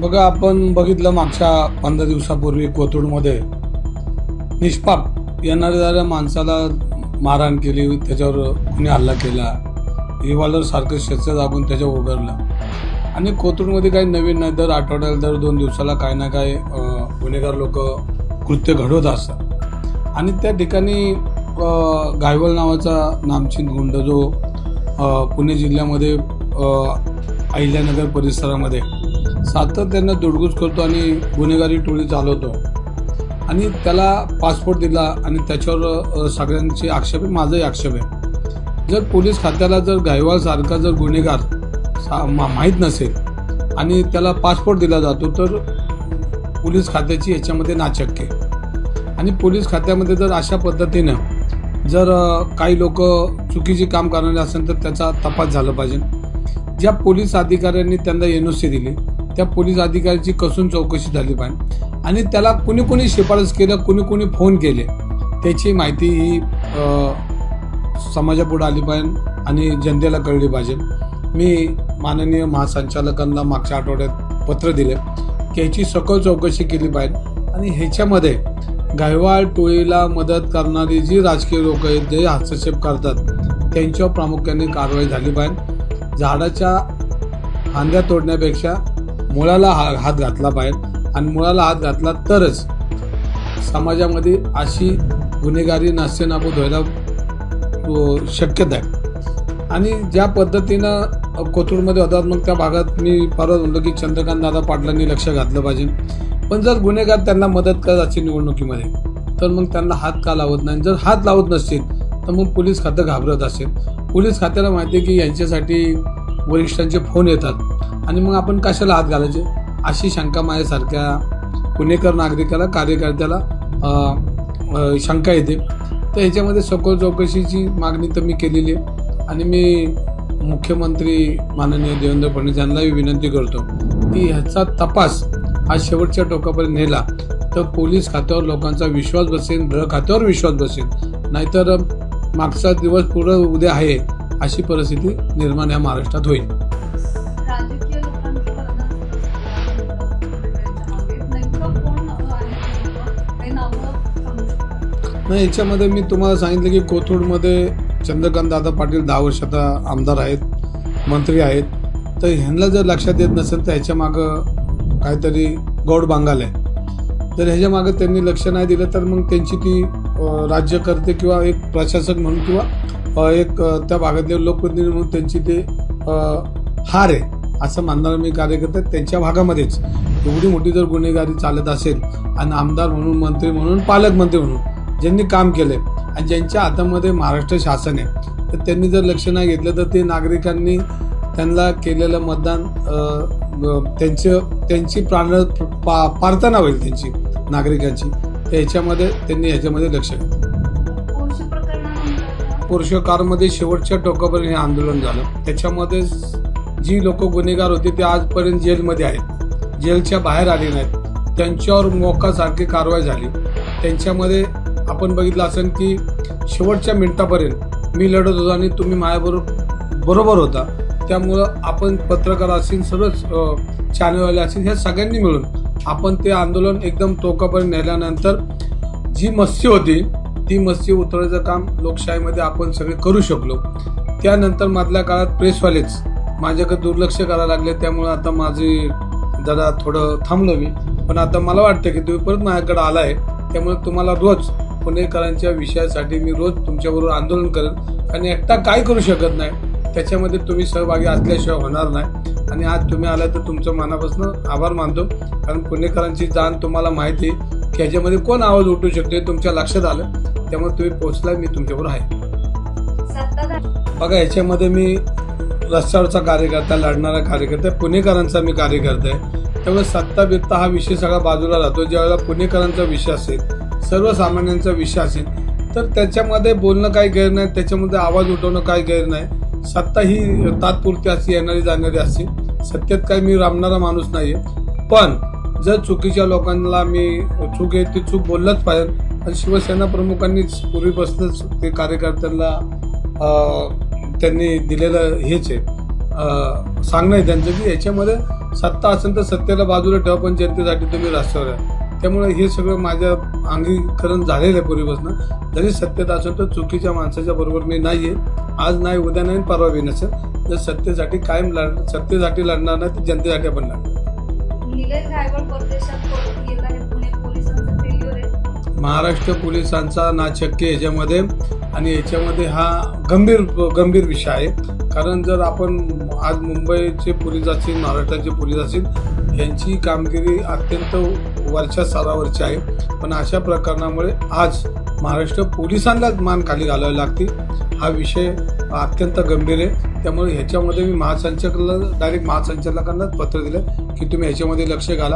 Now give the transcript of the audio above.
बघा आपण बघितलं मागच्या पंधरा दिवसापूर्वी कोथरूडमध्ये निष्पाप येणाऱ्या माणसाला मारहाण केली त्याच्यावर कुणी हल्ला केला रिव्हॉल्वर सारखं शस्त्र दाबून त्याच्यावर उघडलं. आणि कोथरूडमध्ये काही नवीन नाही दर आठवड्याला दर दोन दिवसाला काही ना काही गुन्हेगार लोक कृत्य घडवत असतात. आणि त्या ठिकाणी गायवल नावाचा नामचिन गुंड जो पुणे जिल्ह्यामध्ये अहिल्यानगर परिसरामध्ये सातत्यानं दुडगुस करतो आणि गुन्हेगारी टोळी चालवतो. आणि त्याला पासपोर्ट दिला आणि त्याच्यावर सगळ्यांचे आक्षेप आहे माझाही आक्षेप आहे. जर पोलीस खात्याला जर गायवासारखा जर गुन्हेगार सा- मा- माहीत नसेल आणि त्याला पासपोर्ट दिला जातो तर पोलीस खात्याची याच्यामध्ये नाचक्के आणि पोलीस खात्यामध्ये जर अशा पद्धतीनं जर काही लोक चुकीचे काम करणारे असेल तर त्याचा तपास झाला पाहिजे. ज्या पोलीस अधिकाऱ्यांनी त्यांना एन ओ सी दिली त्या पोलीस अधिकाऱ्याची कसून चौकशी झाली पाहिजे. आणि त्याला कुणी कुणी शिफारस केलं कुणी कुणी फोन केले त्याची माहिती ही समाजापुढे आली पाहिजे आणि जनतेला कळली पाहिजे. मी माननीय महासंचालकांना मागच्या आठवड्यात पत्र दिले की ह्याची सखोल चौकशी केली पाहिजे. आणि ह्याच्यामध्ये गायवाळ टोळीला मदत करणारी जी राजकीय लोक आहेत जे हस्तक्षेप करतात त्यांच्यावर प्रामुख्याने कारवाई झाली पाहिजे. झाडाच्या फांद्या तोडण्यापेक्षा मुळाला हा हात घातला पाहिजे आणि मुळाला हात घातला तरच समाजामध्ये अशी गुन्हेगारी नास्तेनाबूद व्हायला शक्यता आहे. आणि ज्या पद्धतीनं कोथरूडमध्ये होतात मग त्या भागात मी परत म्हणलो की चंद्रकांत दादा पाटलांनी लक्ष घातलं पाहिजे. पण जर गुन्हेगार त्यांना मदत करत असेल निवडणुकीमध्ये तर मग त्यांना हात का लावत नाही? जर हात लावत नसतील तर मग पोलीस खातं घाबरत असेल. पोलीस खात्याला माहिती आहे की यांच्यासाठी वरिष्ठांचे फोन येतात. आणि मग आपण कशाला हात घालायचे? अशी शंका माझ्यासारख्या पुणेकर नागरिकाला कार्यकर्त्याला शंका येते. तर ह्याच्यामध्ये सखोल चौकशीची मागणी तर मी केलेली आहे. आणि मी मुख्यमंत्री माननीय देवेंद्र फडणवीस यांनाही विनंती करतो की ह्याचा तपास हा शेवटच्या टोकापर्यंत नेला तर पोलीस खात्यावर लोकांचा विश्वास बसेल गृह खात्यावर विश्वास बसेल. नाहीतर मागचा दिवस पुढं उद्या आहे अशी परिस्थिती निर्माण या महाराष्ट्रात होईल. नाही याच्यामध्ये मी तुम्हाला सांगितलं की कोथरूडमध्ये चंद्रकांत दादा पाटील दहा वर्ष आता आमदार आहेत मंत्री आहेत. तर ह्यांना जर लक्षात येत नसेल तर ह्याच्या मागं काहीतरी गौड बांगाल आहे. जर ह्याच्या मागं त्यांनी लक्ष नाही दिलं तर मग त्यांची ती राज्यकर्ते किंवा एक प्रशासक म्हणून किंवा एक त्या भागातले लोकप्रतिनिधी म्हणून त्यांची ते हार आहे असं मानणारं मी कार्यकर्ते त्यांच्या भागामध्येच. एवढी मोठी जर गुन्हेगारी चालत असेल आणि आमदार म्हणून मंत्री म्हणून पालकमंत्री म्हणून ज्यांनी काम केलंय आणि ज्यांच्या हातामध्ये महाराष्ट्र शासन आहे तर त्यांनी जर लक्ष नाही घेतलं तर ते नागरिकांनी त्यांना केलेलं मतदान त्यांचं त्यांची प्राण पा प्रार्थना होईल त्यांची नागरिकांची. तर ह्याच्यामध्ये त्यांनी ह्याच्यामध्ये लक्ष पोर्शो कारमध्ये शेवटच्या टोकापर्यंत हे आंदोलन झालं. त्याच्यामध्ये जी लोक गुन्हेगार होते ते आजपर्यंत जेलमध्ये आहेत. जेलच्या बाहेर आले नाहीत. त्यांच्यावर मोकासारखी कारवाई झाली. त्यांच्यामध्ये आपण बघितलं असेल की शेवटच्या मिनिटापर्यंत मी लढत होतो आणि तुम्ही माझ्याबरोबर बरोबर होता. त्यामुळं आपण पत्रकार असतील सर्वच चॅनलवाले असतील ह्या सगळ्यांनी मिळून आपण ते आंदोलन एकदम टोकापर्यंत नेल्यानंतर जी मस्ती होती ती मस्ती उतरवायचं काम लोकशाहीमध्ये आपण सगळे करू शकलो. त्यानंतर मधल्या काळात प्रेसवालेच माझ्याकडे दुर्लक्ष करायला लागले. त्यामुळे आता माझी जरा थोडं थांबलो मी. पण आता मला वाटतं की तुम्ही परत माझ्याकडे आलाय त्यामुळे तुम्हाला रोज पुणेकरांच्या विषयासाठी मी रोज तुमच्याबरोबर आंदोलन करेन आणि एकटा काय करू शकत नाही? त्याच्यामध्ये तुम्ही सहभागी असल्याशिवाय होणार नाही. आणि आज तुम्ही आलाय तर तुमचं मनापासून आभार मानतो. कारण पुणेकरांची जाण तुम्हाला माहिती आहे की ह्याच्यामध्ये कोण आवाज उठू शकतो हे तुमच्या लक्षात आलं. त्यामुळे तुम्ही पोहोचलाय मी तुमच्याबरोबर आहे. बघा ह्याच्यामध्ये मी रस्त्यावरचा कार्यकर्ता लढणारा कार्यकर्ता आहे, पुणेकरांचा मी कार्यकर्ता आहे. त्यामुळे सत्ता बित्ता हा विषय सगळा बाजूला राहतो. ज्यावेळेला पुणेकरांचा विषय असेल सर्वसामान्यांचा विषय असेल तर त्याच्यामध्ये बोलणं काही गैर नाही त्याच्यामध्ये आवाज उठवणं काय गैर नाही. सत्ता ही तात्पुरती अशी येणारी जाणारी असते सत्तेत काही मी रामणारा माणूस नाहीये. पण जर चुकीच्या लोकांना मी चूक आहे ती चूक बोललंच पाहिजे. आणि शिवसेना प्रमुखांनीच पूर्वीपासूनच ते कार्यकर्त्यांना त्यांनी दिलेलं हेच आहे. सांगणं आहे त्यांचं की याच्यामध्ये सत्ता असेल तर सत्तेला बाजूला ठेवा पण जनतेसाठी तुम्ही रस्त्यावर त्यामुळे हे सगळं माझ्या अंगीकरण झालेलं आहे पूर्वीपासून. जरी सत्तेत असेल तर चुकीच्या माणसाच्या बरोबर मी नाही आहे आज नाही उद्या नाही परवा बी नसेल. जर सत्तेसाठी कायम लढ सत्तेसाठी लढणार नाही तर जनतेसाठी आपण लढणार. महाराष्ट्र पोलिसांचा नाचक्य ह्याच्यामध्ये आणि याच्यामध्ये हा गंभीर गंभीर विषय आहे. कारण जर आपण आज मुंबईचे पोलीस असतील महाराष्ट्राचे पोलीस असतील यांची कामगिरी अत्यंत वरच्या स्तरावरचे आहे. पण अशा प्रकरणामुळे आज महाराष्ट्र पोलिसांनाच मान खाली घालावी लागते हा विषय अत्यंत गंभीर आहे. त्यामुळे ह्याच्यामध्ये मी महासंचालकाला डायरेक्ट महासंचालकांनाच पत्र दिलं की तुम्ही ह्याच्यामध्ये लक्ष घाला.